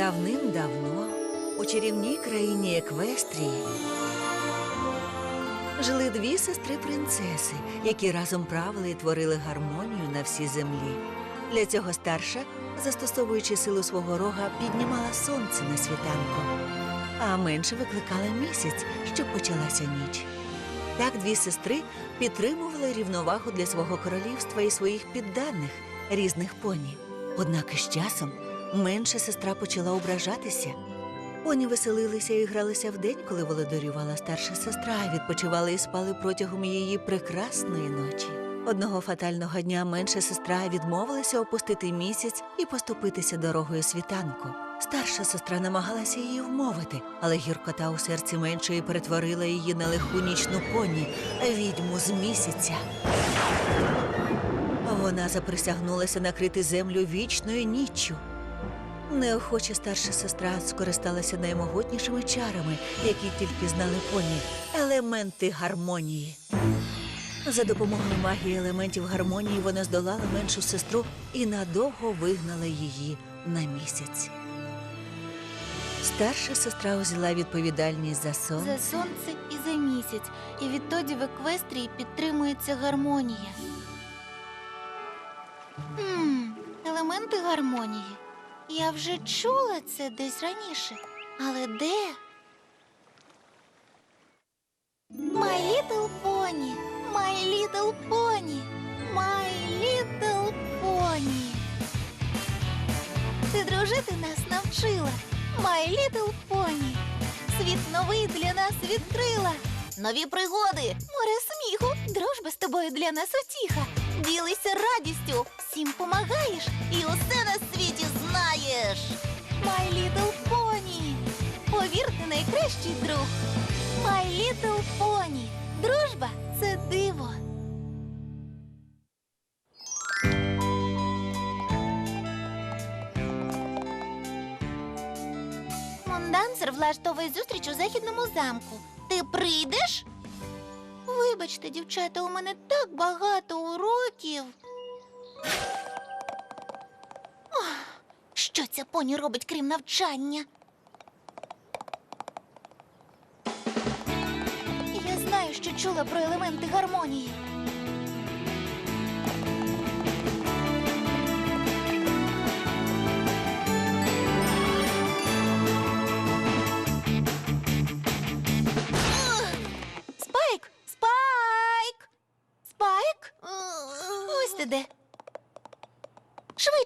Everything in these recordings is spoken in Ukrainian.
Давним-давно у чарівній країні Еквестрії жили дві сестри принцеси, які разом правили і творили гармонію на всій землі. Для цього старша, застосовуючи силу свого рога, піднімала сонце на світанку, а менше викликала місяць, щоб почалася ніч. Так дві сестри підтримували рівновагу для свого королівства і своїх підданих різних поні. Однак із часом менша сестра почала ображатися. Поні веселилися і гралися вдень, коли володарювала старша сестра, а відпочивали і спали протягом її прекрасної ночі. Одного фатального дня менша сестра відмовилася опустити місяць і поступитися дорогою світанку. Старша сестра намагалася її вмовити, але гіркота у серці меншої перетворила її на лиху нічну поні, відьму з місяця. Вона заприсягнулася накрити землю вічною ніччю. Неохоче старша сестра скористалася наймогутнішими чарами, які тільки знали поні елементи гармонії. За допомогою магії елементів гармонії вона здолала меншу сестру і надовго вигнала її на місяць. Старша сестра узяла відповідальність за сон. За сонце і за місяць. І відтоді в еквестрії підтримується гармонія. Хм, елементи гармонії. Я вже чула це десь раніше. Але де? My Little Pony, My Little Pony, My Little Pony. Ти дружити нас навчила, My Little Pony. Світ новий для нас відкрила. Нові пригоди, море сміху, дружба з тобою для нас утіха. Ділися радістю, всім помагаєш і усе на знаєш. My Little Pony. Повірте, найкращий друг. My Little Pony. Дружба це диво. Мондансер влаштовує зустріч у західному замку. Ти прийдеш? Вибачте, дівчата, у мене так багато уроків. Що ця поні робить, крім навчання? Я знаю, що чула про елементи гармонії.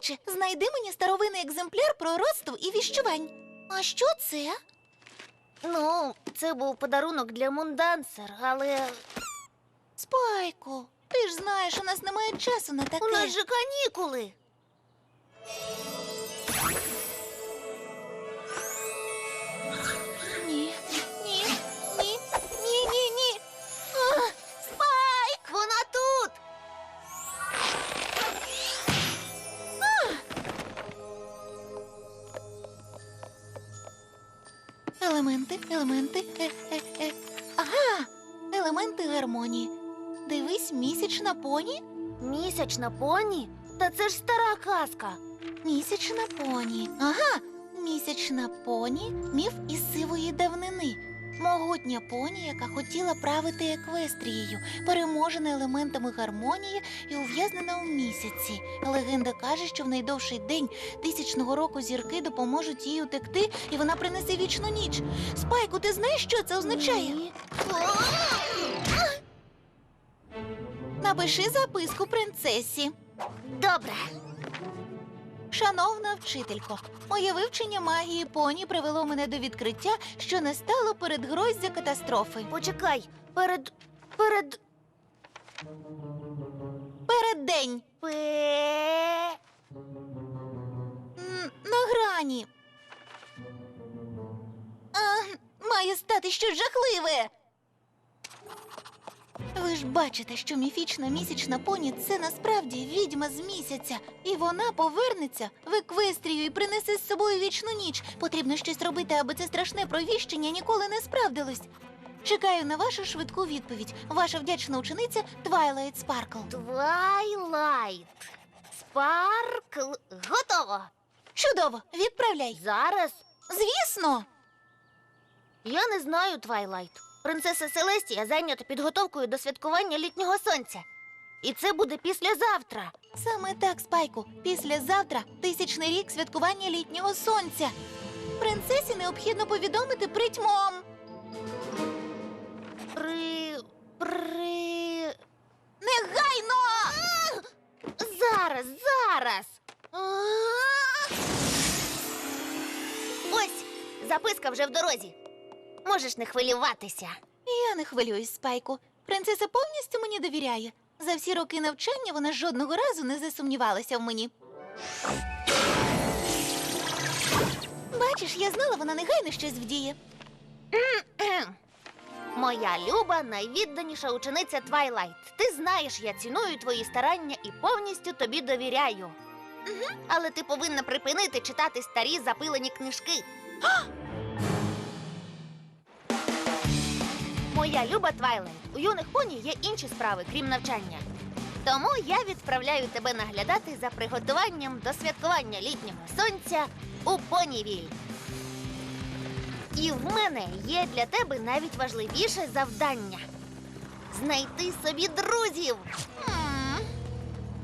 Швидше, знайди мені старовинний екземпляр пророцтв і віщувань. А що це? Ну, це був подарунок для Мундансер, але Спайку, ти ж знаєш, у нас немає часу на таке. у нас же канікули. Елементи, елементи. Е, е, е. Ага, елементи гармонії. Дивись, місячна поні. Місячна поні? Та це ж стара казка. Місячна поні. Ага, місячна поні міф із сивої давнини. Могутня поні, яка хотіла правити еквестрією, переможена елементами гармонії і ув'язнена у місяці. Легенда каже, що в найдовший день тисячного року зірки допоможуть їй утекти, і вона принесе вічну ніч. Спайку, ти знаєш, що це означає? Ні. Напиши записку принцесі. Добре. Шановна вчителько, моє вивчення магії поні привело мене до відкриття, що не стало передгроздя катастрофи. Почекай. Перед. Перед. Переддень Пе. м, на грані. А, має стати щось жахливе. Ви ж бачите, що міфічна місячна поні це насправді відьма з місяця, і вона повернеться в еквестрію і принесе з собою вічну ніч. Потрібно щось робити, аби це страшне провіщення ніколи не справдилось. Чекаю на вашу швидку відповідь. Ваша вдячна учениця Твайлайт Спаркл. Твайлайт. Спаркл. Готово. Чудово, відправляй. Зараз? Звісно. Я не знаю, Твайлайт. Принцеса Селестія зайнята підготовкою до святкування літнього сонця. І це буде післязавтра. Саме так, Спайку. Післязавтра тисячний рік святкування літнього сонця. Принцесі необхідно повідомити притьмом. При. при. Негайно! Зараз, зараз. Ось, записка вже в дорозі. Можеш не хвилюватися. Я не хвилююсь, Спайку. Принцеса повністю мені довіряє. За всі роки навчання вона жодного разу не засумнівалася в мені. Бачиш, я знала, вона негайно щось вдіє. Моя люба, найвідданіша учениця Твайлайт. Ти знаєш, я ціную твої старання і повністю тобі довіряю. Але ти повинна припинити читати старі запилені книжки. Моя люба Твайлайт, у юних поні є інші справи, крім навчання. Тому я відправляю тебе наглядати за приготуванням до святкування літнього сонця у Понівіль. І в мене є для тебе навіть важливіше завдання знайти собі друзів.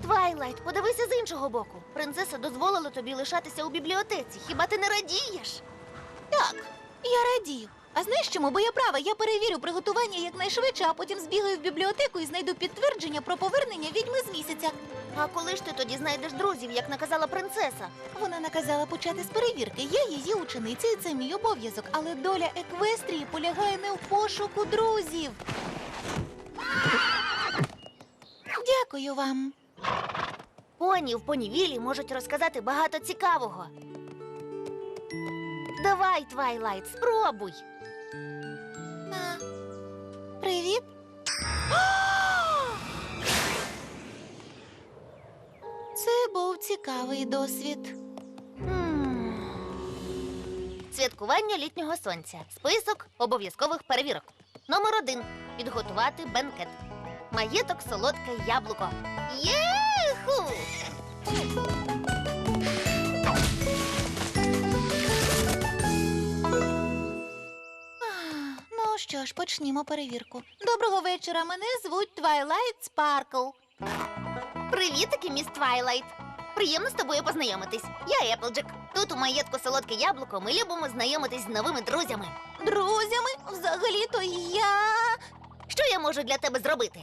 Твайлайт, подивися з іншого боку. Принцеса дозволила тобі лишатися у бібліотеці. Хіба ти не радієш? Так, я радію. А знаєш чому? Бо я права, я перевірю приготування якнайшвидше, а потім збігаю в бібліотеку і знайду підтвердження про повернення відьми з місяця. А коли ж ти тоді знайдеш друзів, як наказала принцеса? Вона наказала почати з перевірки. Я її учениця, і це мій обов'язок. Але доля еквестрії полягає не в пошуку друзів. Дякую вам. Поні в понівілі можуть розказати багато цікавого. Давай, Твайлайт, спробуй. А, привіт. Це був цікавий досвід. Святкування літнього сонця. Список обов'язкових перевірок. Номер один. Підготувати бенкет. Маєток солодке яблуко. Єху! Що ж, почнімо перевірку. Доброго вечора. Мене звуть Твайлайт Спаркл. Привітики, міс Твайлайт. Приємно з тобою познайомитись. Я Еплджек. Тут у маєтку солодке яблуко ми любимо знайомитись з новими друзями. Друзями, взагалі-то я. Що я можу для тебе зробити?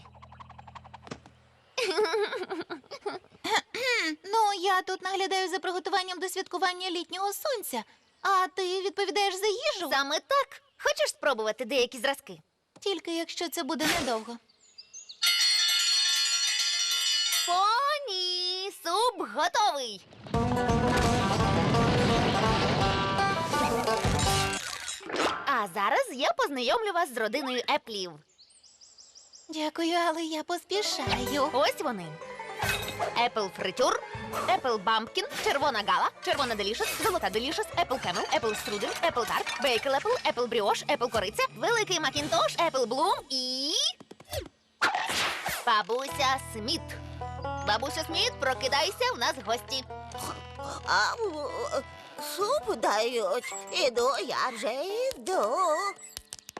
Ну, я тут наглядаю за приготуванням до святкування літнього сонця. А ти відповідаєш за їжу? Саме так. Хочеш спробувати деякі зразки? Тільки якщо це буде недовго. Поні, суп готовий. А зараз я познайомлю вас з родиною еплів. Дякую, але я поспішаю. Ось вони. Епл фритюр, епл бампкін, червона гала, червона делішес, золота делішес, епл кемел, епл струдель, епл тарт, бейкл епл, епл бріош, епл кориця, великий макінтош, епл блум і. Бабуся Сміт. Бабуся Сміт, прокидайся, в нас гості. А суп дають. Іду, я вже йду.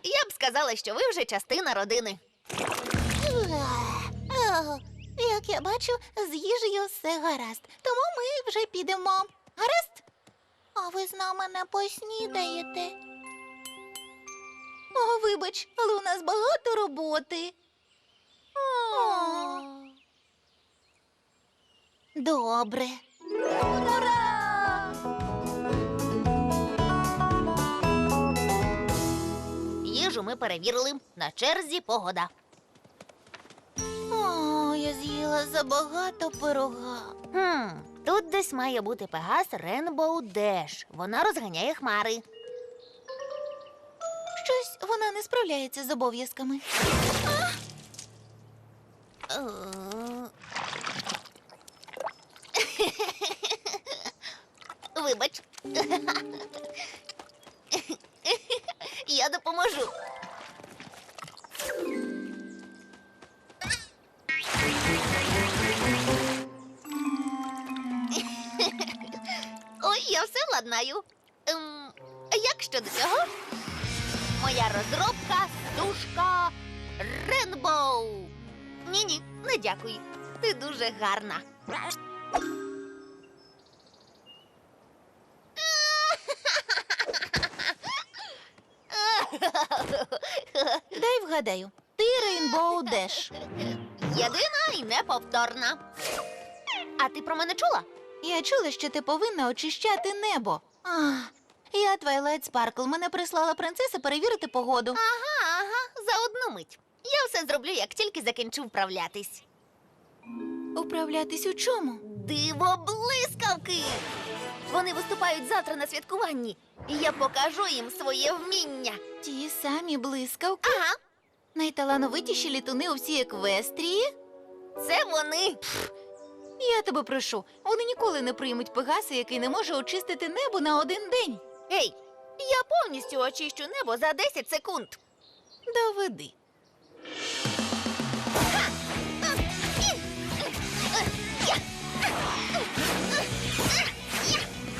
Я б сказала, що ви вже частина родини. Я бачу, з їжею все гаразд. Тому ми вже підемо. Гаразд? А ви з нами не поснідаєте? О, вибач, але у нас багато роботи. О. Добре. Ура! Їжу ми перевірили. На черзі погода. О, я з'їла забагато пирога. Хм, тут десь має бути Пегас Ренбоу Деш. Вона розганяє хмари. Щось вона не справляється з обов'язками. Вибач. Я допоможу. Все владнаю. Ем, як щодо цього? Моя розробка сушка Ренбоу. Ні-ні, не дякую. Ти дуже гарна. Дай вгадаю. Ти Рейнбоу Деш. Єдина і неповторна. А ти про мене чула? Я чула, що ти повинна очищати небо. А, я Твайлайт Спаркл. Мене прислала принцеса перевірити погоду. Ага, ага, за одну мить. Я все зроблю, як тільки закінчу вправлятись. Управлятись у чому? Диво блискавки! Вони виступають завтра на святкуванні, і я покажу їм своє вміння. Ті самі блискавки. Ага, Найталановитіші літуни у всій еквестрії. це вони. Я тебе прошу, вони ніколи не приймуть Пегаси, який не може очистити небо на один день. Ей, я повністю очищу небо за 10 секунд. Доведи.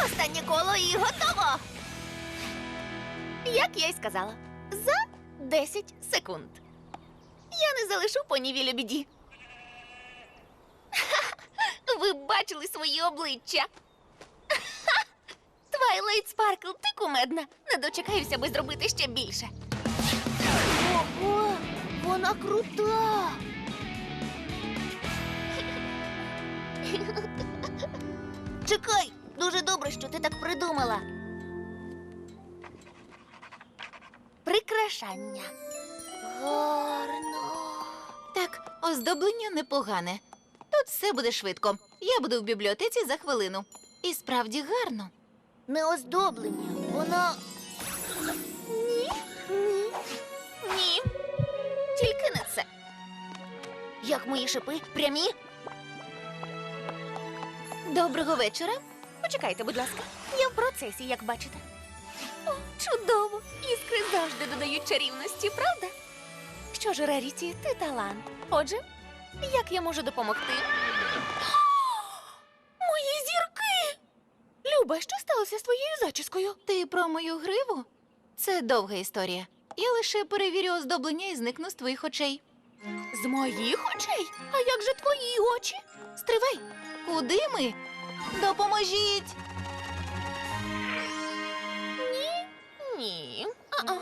Останнє коло і готово. Як я й сказала, за 10 секунд. Я не залишу понівілю біді. Ви бачили свої обличчя. Твайлайт Спаркл, ти кумедна. Не дочекаюся, аби зробити ще більше. Ого, вона крута. Чекай, дуже добре, що ти так придумала. Прикрашання. Гарно. Так, оздоблення непогане. Тут все буде швидко. Я буду в бібліотеці за хвилину. І справді гарно. Не оздоблення, воно. Ні, ні, ні. Тільки не це. Як мої шипи прямі? Доброго вечора. Почекайте, будь ласка. Я в процесі, як бачите. О, чудово! Іскри завжди додають чарівності, правда? Що ж, Реріті, ти талант. Отже, як я можу допомогти? Люба, що сталося з твоєю зачіскою? Ти про мою гриву? Це довга історія. Я лише перевірю оздоблення і зникну з твоїх очей. З моїх очей? А як же твої очі? Стривай! Куди ми? Допоможіть! Ні. А-а.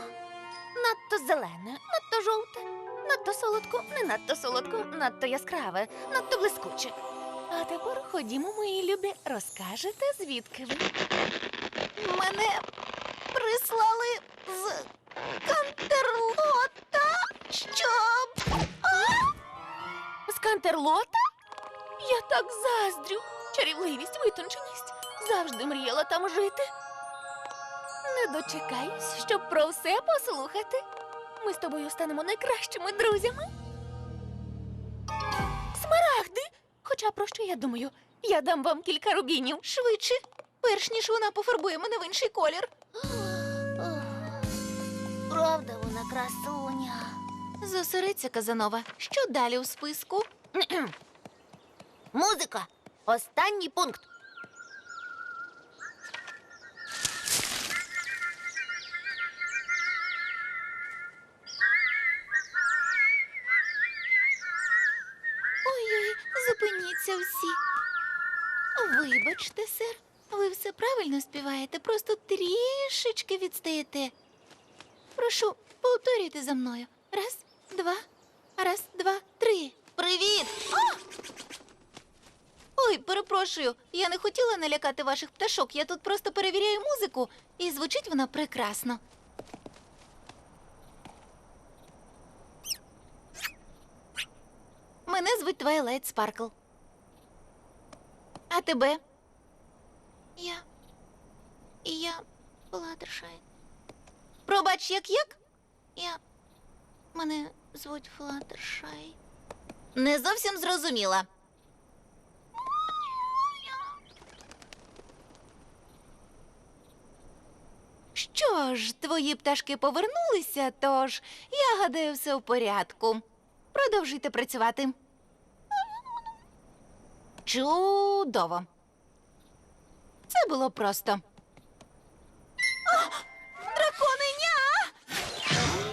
Надто зелене, надто жовте, надто солодко, не надто солодко, надто яскраве, надто блискуче. А тепер ходімо, мої любі, розкажете, звідки ви? Мене прислали з Кантерлота, щоб. З Кантерлота? Я так заздрю. Чарівливість, витонченість. Завжди мріяла там жити. Не дочекаюсь, щоб про все послухати. Ми з тобою станемо найкращими друзями. Хоча про що я думаю? Я дам вам кілька рубінів. Швидше, перш ніж вона пофарбує мене в інший колір. Правда, вона красуня. Зосередься, Казанова. Що далі у списку? Музика. Останній пункт. Вибачте, сер, ви все правильно співаєте, просто трішечки відстаєте. Прошу, повторюйте за мною. Раз, два, раз, два, три. Привіт! А! Ой, перепрошую, я не хотіла налякати ваших пташок. Я тут просто перевіряю музику, і звучить вона прекрасно. Мене звуть Твайлайт Спаркл. А тебе? Я. Я Флаттершай. Пробач, як як? Я. Мене звуть Флаттершай. Не зовсім зрозуміла. Що ж, твої пташки повернулися, тож я гадаю, все в порядку. Продовжуйте працювати. Чудово. Це було просто. Драконеня!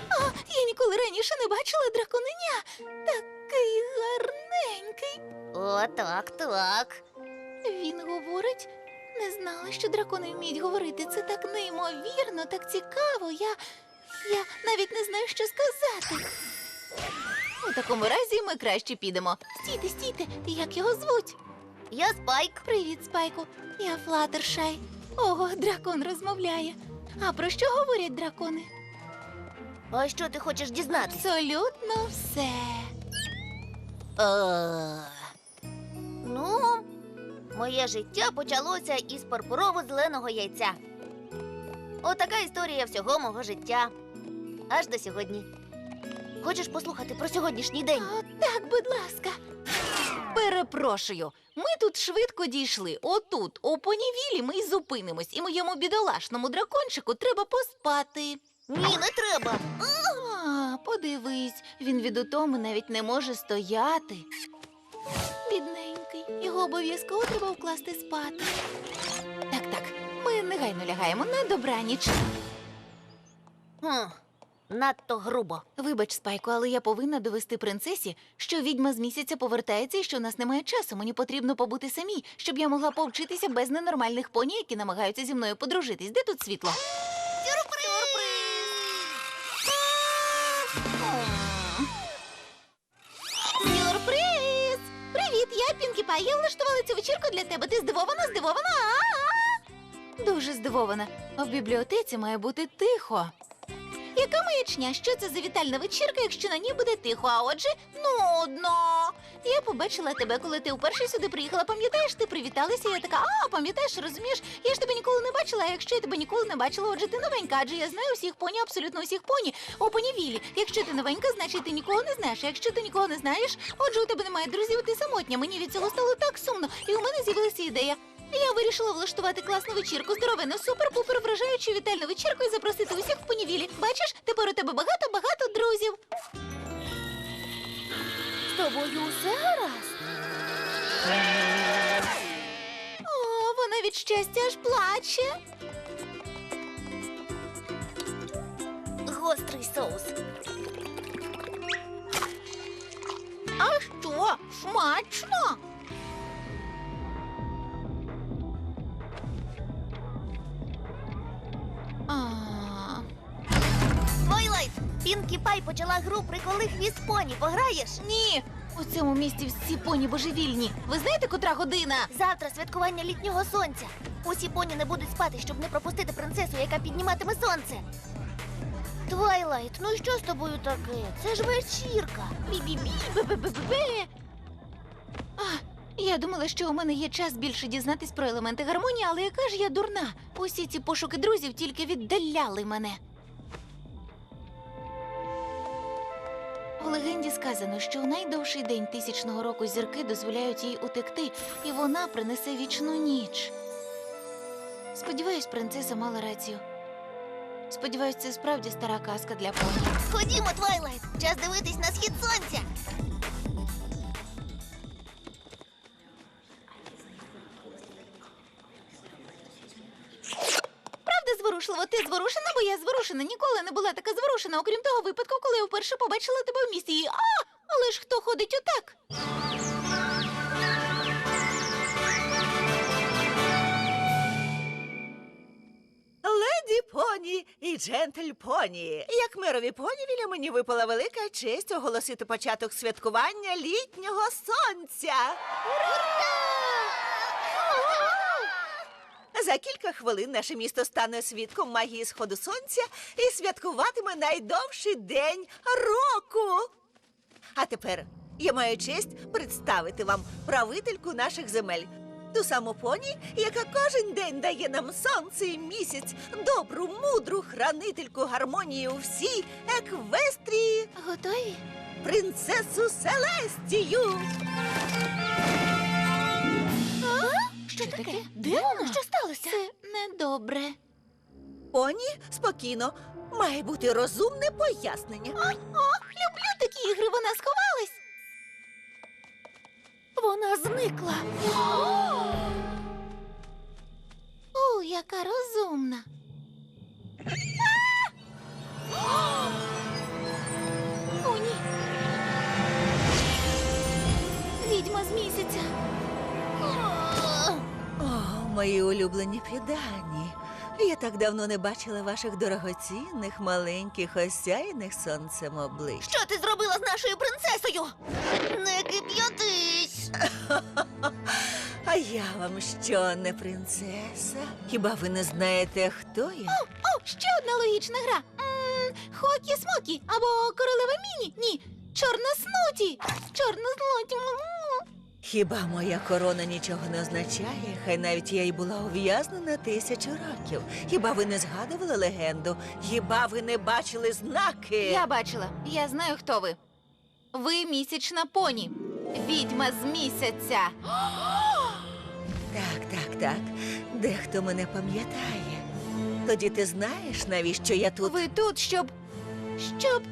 А, я ніколи раніше не бачила драконеня. Такий гарненький. О, так, так. Він говорить. Не знала, що дракони вміють говорити. Це так неймовірно, так цікаво. Я. Я навіть не знаю, що сказати. У такому разі ми краще підемо. Стійте, стійте, як його звуть? Я Спайк. Привіт, Спайку. Я Флатершай. Ого, дракон розмовляє. А про що говорять дракони? А що ти хочеш дізнатися? Абсолютно все. Е, Ну, моє життя почалося із пурпурово-зеленого яйця. Отака історія всього мого життя. Аж до сьогодні. Хочеш послухати про сьогоднішній день? О, так, будь ласка. Перепрошую, ми тут швидко дійшли. Отут, у понівілі, ми й зупинимось, і моєму бідолашному дракончику треба поспати. Ні, не треба. А, подивись, він від утоми навіть не може стояти. Бідненький, його обов'язково треба вкласти спати. Так, так, ми негайно лягаємо на добраніч. Хм, надто грубо. Вибач, Спайку, але я повинна довести принцесі, що відьма з місяця повертається і що у нас немає часу. Мені потрібно побути самій, щоб я могла повчитися без ненормальних поні, які намагаються зі мною подружитись. Де тут світло? Сюрприз! Привіт, я Пінкі Пай. Я влаштувала цю вечірку для тебе. Ти здивована, здивована? Дуже здивована. В бібліотеці має бути тихо. Яка маячня? Що це за вітальна вечірка, якщо на ній буде тихо, а отже, нудно. Я побачила тебе, коли ти вперше сюди приїхала. Пам'ятаєш, ти привіталася, я така, а, пам'ятаєш, розумієш, я ж тебе ніколи не бачила, а якщо я тебе ніколи не бачила, отже, ти новенька, адже я знаю усіх поні, абсолютно усіх поні. О, понівілі. Якщо ти новенька, значить ти нікого не знаєш. А якщо ти нікого не знаєш, отже, у тебе немає друзів, ти самотня. Мені від цього стало так сумно, і у мене з'явилася ідея. Я вирішила влаштувати класну вечірку, здоровену, супер-пупер вражаючу вітальну вечірку і запросити усіх в понівілі. Бачиш, тепер у тебе багато-багато друзів. З тобою усе гаразд. О, вона від щастя аж плаче. Гострий соус. А що? Смачно? Пінкі Пай почала гру приколи хвіст поні. Пограєш? ні, у цьому місті всі поні божевільні. Ви знаєте, котра година? Завтра святкування літнього сонця. Усі поні не будуть спати, щоб не пропустити принцесу, яка підніматиме сонце. Твайлайт, ну що з тобою таке? Це ж вечірка. Бі-бі-бі, бе-бе-бе-бе. А, я думала, що у мене є час більше дізнатись про елементи гармонії, але яка ж я дурна. Усі ці пошуки друзів тільки віддаляли мене. У легенді сказано, що у найдовший день тисячного року зірки дозволяють їй утекти, і вона принесе вічну ніч. Сподіваюсь, принцеса мала рацію. Сподіваюсь, це справді стара казка для поні. Ходімо, Твайлайт! Час дивитись на схід сонця. Я зворушена. Ніколи не була така зворушена, окрім того випадку, коли я вперше побачила тебе в місті. І, а, але ж хто ходить отак? Леді поні і джентль поні. Як мерові понівіля мені випала велика честь оголосити початок святкування літнього сонця. За кілька хвилин наше місто стане свідком магії сходу сонця і святкуватиме найдовший день року. А тепер я маю честь представити вам правительку наших земель. Ту саму поні, яка кожен день дає нам сонце і місяць, добру, мудру хранительку гармонії у всій еквестрії, Готові? принцесу Селестію. Що таке? Де вона? Що сталося? Це недобре. Поні, спокійно, має бути розумне пояснення. О, люблю такі ігри, вона сховалась. Вона зникла. О, яка розумна. Мої улюблені піддані. Я так давно не бачила ваших дорогоцінних, маленьких, осяяних сонцем облич. Що ти зробила з нашою принцесою? Не кип'ятись! А я вам що, не принцеса? Хіба ви не знаєте, хто я? О, ще одна логічна гра. м Хокі-смокі або королева міні. Ні, чорна снуті. Чорна снуті. Хіба моя корона нічого не означає? Хай навіть я й була ув'язнена тисячу років. Хіба ви не згадували легенду? Хіба ви не бачили знаки? Я бачила. Я знаю, хто ви. Ви місячна поні. Відьма з місяця. Так, так, так. Дехто мене пам'ятає. Тоді ти знаєш, навіщо я тут? Ви тут, щоб. щоб.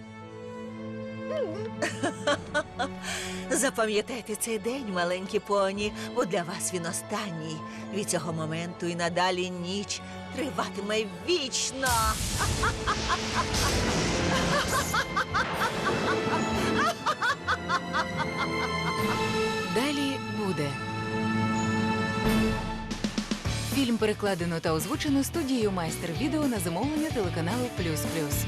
Запам'ятайте цей день, маленькі поні, бо для вас він останній. Від цього моменту і надалі ніч триватиме вічно. Далі буде. Фільм перекладено та озвучено студією майстер відео на замовлення телеканалу Плюс Плюс.